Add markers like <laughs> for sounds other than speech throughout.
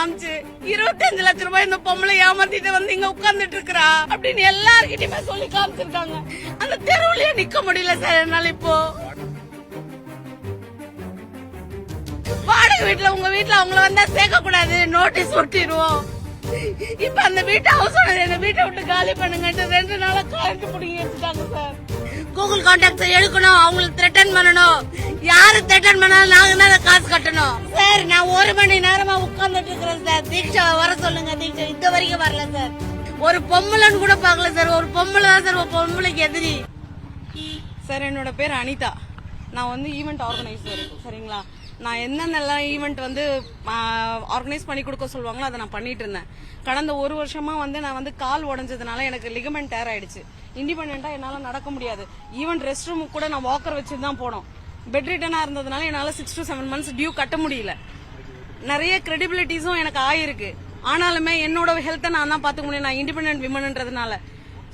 காமிச்சு இருபத்தஞ்சு லட்ச ரூபாய் இந்த பொம்பளை ஏமாத்திட்டு வந்து இங்க உட்கார்ந்துட்டு இருக்கிறா அப்படின்னு எல்லாருக்கிட்டயுமே சொல்லி காமிச்சிருக்காங்க. அந்த தெருவுலயே நிக்க முடியல சார் என்னால இப்போ. வாடகை வீட்டுல உங்க வீட்டுல அவங்கள வந்தா சேர்க்க கூடாது நோட்டீஸ் ஒட்டிடுவோம். இப்ப அந்த வீட்டை ஹவுஸ் ஓனர் என்ன வீட்டை விட்டு காலி பண்ணுங்கன்ட்டு ரெண்டு நாளா கரண்ட் பிடிங்கி வச்சுட்டாங்க சார். கூகுள் கான்டாக்ட் எடுக்கணும் அவங்களுக்கு த்ரெட்டன் பண்ணணும். யாரு த்ரெட்டன் பண்ணாலும் நாங்க தான் காசு கட்டணும். சார் நான் ஒரு மணி நேரமா உட்கார்ந்துட்டு இருக்கிறேன் சார் தீக்ஷா வர சொல்லுங்க தீக்ஷா இந்த வரைக்கும் வரல சார் ஒரு பொம்பளைன்னு கூட பார்க்கல சார் ஒரு பொம்பளை தான் சார் ஒரு பொம்பளைக்கு எதிரி. சார் என்னோட பேர் அனிதா. நான் வந்து ஈவெண்ட் ஆர்கனைசர் சரிங்களா? நான் என்னென்னலாம் ஈவெண்ட் வந்து ஆர்கனைஸ் பண்ணி கொடுக்க சொல்லுவாங்களோ அதை நான் பண்ணிட்டு இருந்தேன். கடந்த ஒரு வருஷமா வந்து நான் வந்து கால் உடஞ்சதுனால எனக்கு லிகமெண்ட் டேர் ஆயிடுச்சு. இண்டிபெண்டா என்னால நடக்க முடியாது. ஈவன் ரெஸ்ட் ரூமுக்கு கூட நான் வாக்கர் வச்சு தான் போனோம். பெட் ரிட்டனா இருந்ததுனால என்னால six to seven months due கட்ட முடியல. நிறைய கிரெடிபிலிட்டிஸும் எனக்கு ஆயிருக்கு. ஆனாலுமே என்னோட ஹெல்த்தை நான் தான் பார்த்துக்க முடியும். நான் இண்டிபெண்டன்ட் விமன்ன்றதுனால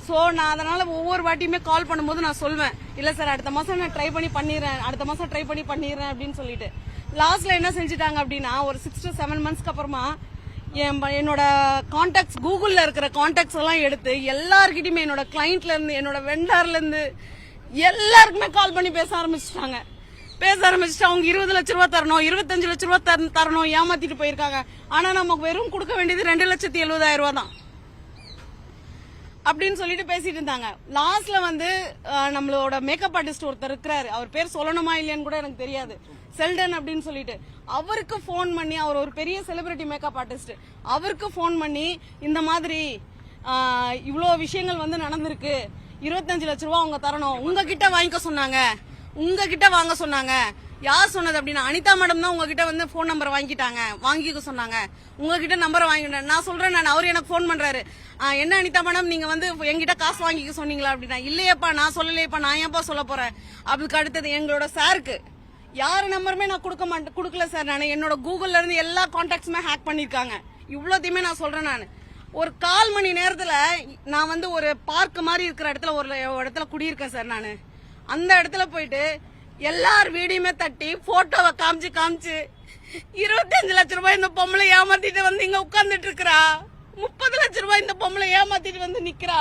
ஸோ நான் அதனால ஒவ்வொரு வாட்டியுமே கால் பண்ணும்போது நான் சொல்வேன். இல்ல சார் அடுத்த மாசம் நான் ட்ரை பண்ணி பண்ணிடுறேன். அடுத்த மாசம் ட்ரை பண்ணி பண்ணிடுறேன் அப்படின்னு சொல்லிட்டு. லாஸ்ட்ல என்ன செஞ்சுட்டாங்க அப்படின்னா ஒரு சிக்ஸ் டு செவன் மந்த்ஸ்க்கு அப்புறமா என் ப- என்னோட கான்டாக்ட்ஸ் கூகுளில் இருக்கிற கான்டாக்ட்ஸ் எல்லாம் எடுத்து எல்லாருக்கிட்டையுமே என்னோட கிளைண்ட்ல இருந்து என்னோட வெண்டார்ல இருந்து எல்லாருக்குமே கால் பண்ணி பேச ஆரம்பிச்சிட்டாங்க. பேச ஆரம்பிச்சுட்டு அவங்க இருபது லட்ச ரூபா தரணும் இருபத்தஞ்சு லட்ச ரூபா தர- தரணும் ஏமாத்திட்டு போயிருக்காங்க. ஆனா நமக்கு வெறும் கொடுக்க வேண்டியது ரெண்டு லட்சத்தி எழுபதாயிரம் ரூபா தான். அப்படின்னு சொல்லிட்டு பேசிட்டு இருந்தாங்க. லாஸ்ட்ல வந்து நம்மளோட மேக்கப் ஆர்டிஸ்ட் ஒருத்தர் இருக்கிறாரு. அவர் பேர் சொல்லணுமா இல்லையான்னு கூட எனக்கு தெரியாது. செல்டன் அப்படின்னு சொல்லிட்டு அவருக்கு ஃபோன் பண்ணி அவர் ஒரு பெரிய செலிபிரிட்டி மேக்கப் ஆர்டிஸ்ட் அவருக்கு ஃபோன் பண்ணி இந்த மாதிரி இவ்வளோ விஷயங்கள் வந்து நடந்திருக்கு. இருபத்தஞ்சு லட்ச ரூபா அவங்க தரணும். உங்ககிட்ட வாங்கிக்க சொன்னாங்க. உங்ககிட்ட வாங்க சொன்னாங்க. யார் சொன்னது அப்படின்னா அனிதா மேடம் தான் உங்ககிட்ட வந்து ஃபோன் நம்பர் வாங்கிட்டாங்க. வாங்கிக்க சொன்னாங்க. உங்ககிட்ட நம்பர் வாங்கிட்டேன் நான் சொல்றேன் நான் அவர் எனக்கு ஃபோன் பண்றாரு. என்ன அனிதா மேடம் நீங்க வந்து என்கிட்ட காசு வாங்கிக்க சொன்னீங்களா அப்படின்னா இல்லையேப்பா நான் சொல்லலையப்பா நான் ஏன்ப்பா சொல்ல போறேன்? அதுக்கு அடுத்தது எங்களோட சாருக்கு யார் நம்பருமே நான் கொடுக்க மாட்டேன் கொடுக்கல சார் நான். என்னோட கூகுள்ல இருந்து எல்லா கான்டாக்ட்ஸுமே ஹேக் பண்ணியிருக்காங்க இவ்வளோத்தையுமே நான் சொல்கிறேன் நான். ஒரு கால் மணி நேரத்தில் நான் வந்து ஒரு பார்க் மாதிரி இருக்கிற இடத்துல ஒரு இடத்துல குடியிருக்கேன் சார் நான். அந்த இடத்துல போயிட்டு எல்லார் வீடியுமே தட்டி போட்டோவை காமிச்சு காமிச்சு இருபத்தஞ்சு லட்ச ரூபாய் இந்த பொம்பளை ஏமாத்திட்டு வந்து இங்க உட்காந்துட்டு இருக்கிறா. முப்பது லட்ச ரூபாய் இந்த பொம்பளை ஏமாத்திட்டு வந்து நிக்கிறா.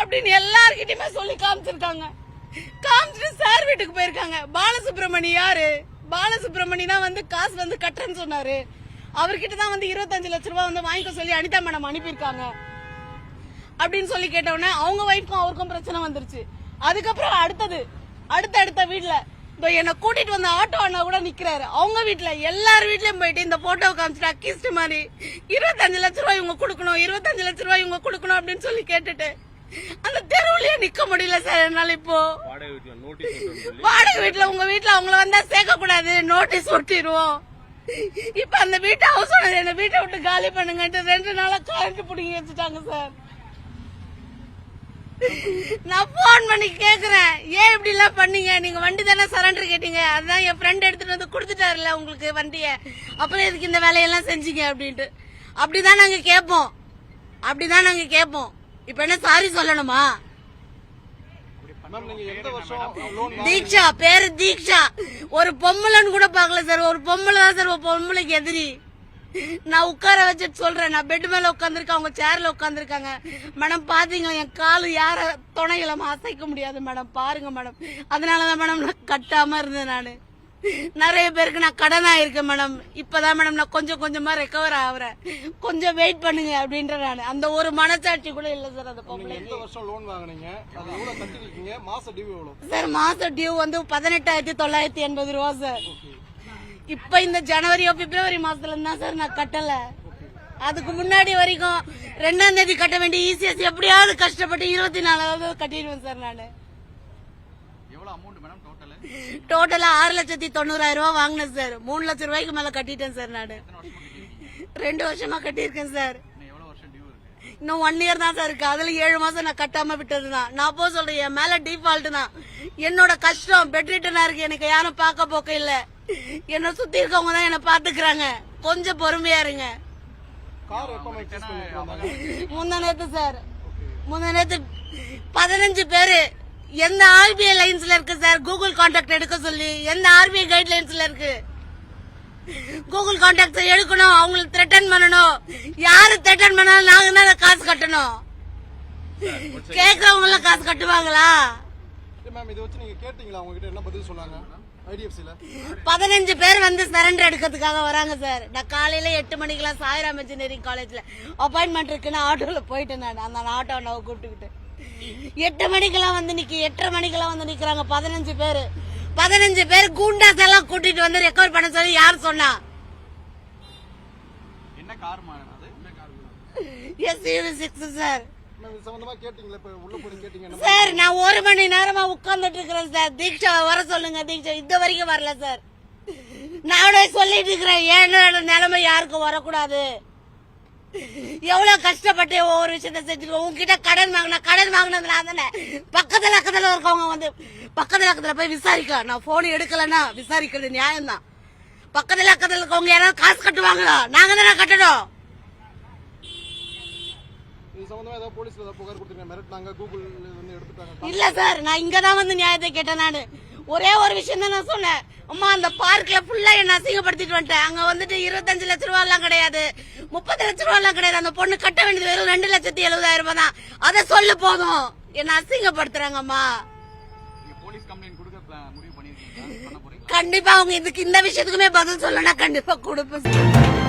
அப்படின்னு எல்லார்கிட்டயுமே சொல்லி காமிச்சிருக்காங்க. காமிச்சிட்டு சார் வீட்டுக்கு போயிருக்காங்க. பாலசுப்ரமணி யாரு? பாலசுப்ரமணி தான் வந்து காசு வந்து கட்டுறேன்னு சொன்னாரு. அவர்கிட்ட தான் வந்து இருபத்தஞ்சு லட்ச ரூபாய் வந்து வாங்கிக்க சொல்லி அனிதா மேடம் அனுப்பியிருக்காங்க. அப்படின்னு சொல்லி கேட்டவுடனே அவங்க ஒய்ஃப்க்கும் அவருக்கும் பிரச்சனை வந்துருச்சு. அதுக்கப்புறம் அடுத்தது அடுத்த அடுத்த வீட்டுல இந்த என்ன கூட்டிட்டு வந்த ஆட்டோ அண்ணா கூட நிக்கிறாரு. அவங்க வீட்டுல எல்லார் வீட்லயும் போயிட்டு இந்த போட்டோ காமிச்சிட்டு அக்கிஸ்ட் மாதிரி. இருபத்தஞ்சு லட்ச ரூபாய் இவங்க கொடுக்கணும் இருபத்தஞ்சு லட்ச ரூபாய் இவங்க கொடுக்கணும் அப்படின்னு சொல்லி கேட்டுட்டு தெருவுலயே நிக்க முடியல சார் என்னால இப்போ. வாடகை வீட்டுல உங்க வீட்டுல அவங்கள வந்தா சேர்க்க கூடாது நோட்டீஸ் ஒட்டிடுவோம் இப்ப அந்த வீட்டு ஹவுஸ் ஓனர் என்ன வீட்டை விட்டு காலி பண்ணுங்கன்ட்டு ரெண்டு நாளா கரண்ட் பிடிங்கி வச்சுட்டாங்க சார். நான் போன் பண்ணி கேக்குறேன். ஏன் இப்படி எல்லாம் பண்ணீங்க? நீங்க வண்டி தானே சரண்டர் கேட்டீங்க. அதான் என் ஃப்ரெண்ட் எடுத்துட்டு வந்து கொடுத்துட்டாருல உங்களுக்கு வண்டிய. அப்புறம் எதுக்கு இந்த வேலையெல்லாம் செஞ்சீங்க அப்படின்ட்டு. அப்படிதான் நாங்க கேட்போம். அப்படிதான் நாங்க கேட்போம். இப்ப என்ன சாரி சொல்லணுமா மேம் நீங்க எந்த வருஷம் லோன் தீக்ஷா பேரு தீக்ஷா. ஒரு பொம்பளைன்னு கூட பார்க்கல சார். ஒரு பொம்பளை தான் சார். ஒரு பொம்பளைக்கு எதிரி. நான் உட்கார வச்சுட்டு சொல்றேன். நான் பெட் மேல உட்காந்துருக்கேன் அவங்க சேர்ல உட்காந்துருக்காங்க மேடம் பாத்தீங்க என் காலு யார துணையில அசைக்க முடியாது மேடம் பாருங்க மேடம் அதனாலதான் மேடம் நான் கட்டாம இருந்தேன் நானு. நிறைய பேருக்கு நான் கடனா இருக்கேன் மேடம். இப்பதான் மேடம் நான் கொஞ்சம் கொஞ்சமா ரெக்கவர் ஆகுறேன். கொஞ்சம் வெயிட் பண்ணுங்க அப்படின்ற நான். அந்த ஒரு மனசாட்சி கூட இல்ல சார் அந்த பொம்பளை. வருஷம் லோன் வாங்குனீங்க? மாச டியூ சார் மாச டியூ வந்து பதினெட்டாயிரத்தி தொள்ளாயிரத்தி எண்பது ரூபா சார். இப்ப இந்த ஜனவரியோ பிப்ரவரி மாசத்துல இருந்தா சார் நான் கட்டல. அதுக்கு முன்னாடி வரைக்கும் ரெண்டாம் தேதி கட்ட வேண்டிய இசிஎஸ் எப்படியாவது கஷ்டப்பட்டு இருபத்தி நாலாவது கட்டிடுவேன் சார் நானு. டோட்டல் டோட்டலா ஆறு லட்சத்தி தொண்ணூறாயிரம் ரூபாய் வாங்கினேன் சார் மூணு லட்சம் ரூபாய்க்கு மேல கட்டிட்டேன் சார் நானு. ரெண்டு வருஷமா கட்டியிருக்கேன் சார் இன்னும் எவ்வளவு வருஷம் டியூ இருக்கு? இன்னும் ஒன் இயர் தான் சார் இருக்கு. அதுல ஏழு மாசம் நான் கட்டாம விட்டது தான். நான் போ சொல்றேன் என் மேல டிஃபால்ட் தான். என்னோட கஷ்டம் பெட் ரிட்டனா இருக்கு. எனக்கு யாரும் பார்க்க போக்க இல்ல. என்ன சுத்தி இருக்கவங்க தான் என்ன பாத்துக்கிறாங்க கொஞ்சம் பொறுமையா இருங்க. முந்தா நேத்து சார் முந்தா நேத்து பதினஞ்சு பேரு எந்த ஆர்பிஐ லைன்ஸ்ல இருக்கு சார் கூகுள் கான்டாக்ட் எடுக்க சொல்லி. எந்த ஆர்பிஐ கைட் லைன்ஸ்ல இருக்கு? கூகுள் கான்டாக்ட் எடுக்கணும். அவங்களுக்கு த்ரெட்டன் பண்ணணும். யாரு த்ரெட்டன் பண்ணாலும் நாங்க தான் காசு கட்டணும். கேக்குறவங்க எல்லாம் காசு கட்டுவாங்களா? பதினஞ்சு பேர் வந்து சரண்டர் எடுக்கிறதுக்காக வராங்க சார் நான் காலையில எட்டு மணிக்கெல்லாம் சாய்ராம் இன்ஜினியரிங் காலேஜ்ல அப்பாயின்மெண்ட் இருக்குன்னு ஆட்டோல போயிட்டேன் நான். அந்த ஆட்டோ நான் கூப்பிட்டுக்கிட்டு. எட்டு மணிக்கெல்லாம் வந்து நிக்க எட்டரை மணிக்கெல்லாம் வந்து நிக்கிறாங்க பதினஞ்சு பேர். பதினஞ்சு பேர் கூண்டாஸ் எல்லாம் கூட்டிட்டு வந்து ரெக்கவர் பண்ண சொல்லி யார் சொன்னா? என்ன கார் அது? என்ன கார் எஸ் சிக்ஸ் சார். இது சார் நான் ஒரு மணி நேரமா உட்கார்ந்துட்டு இருக்கிறேன் சார். தீக்ஷா வர சொல்லுங்க தீக்ஷா. இந்த வரைக்கும் வரல சார். நானே சொல்லிட்டு இருக்கிறேன் ஏன் நிலைமை யாருக்கும் வரக்கூடாது? எவ்வளவு கஷ்டப்பட்டு ஒவ்வொரு விஷயத்த செஞ்சுருக்கோம். உங்ககிட்ட கடன் வாங்கின கடன் வாங்கினது நான் தானே? பக்கத்துல பக்கத்துல இருக்கவங்க வந்து பக்கத்துல பக்கத்துல போய் விசாரிக்க நான் போன் எடுக்கலன்னா விசாரிக்கிறது நியாயம்தான். பக்கத்துல பக்கத்துல இருக்கவங்க யாராவது காசு கட்டுவாங்களா? நாங்க தானே கட்டணும். இல்ல சார் நான் இங்க தான் வந்து நியாயத்தை கேட்டேன் நானு. ஒரே ஒரு விஷயம் தான் நான் சொன்னேன். அம்மா அந்த பார்க்ல ஃபுல்லா என்ன அசிங்கப்படுத்திட்டு வந்துட்டேன். அங்க வந்துட்டு இருபத்தஞ்சு லட்ச ரூபா எல்லாம் கிடையாது. முப்பது லட்ச ரூபா எல்லாம் கிடையாது. அந்த பொண்ணு கட்ட வேண்டியது வெறும் ரெண்டு லட்சத்தி எழுபதாயிரம் ரூபாய் தான். அதை சொல்லு போதும். என்ன அசிங்கப்படுத்துறாங்கம்மா <laughs> கண்டிப்பா அவங்க இதுக்கு இந்த விஷயத்துக்குமே பதில் சொல்லனா கண்டிப்பா கொடுப்பேன்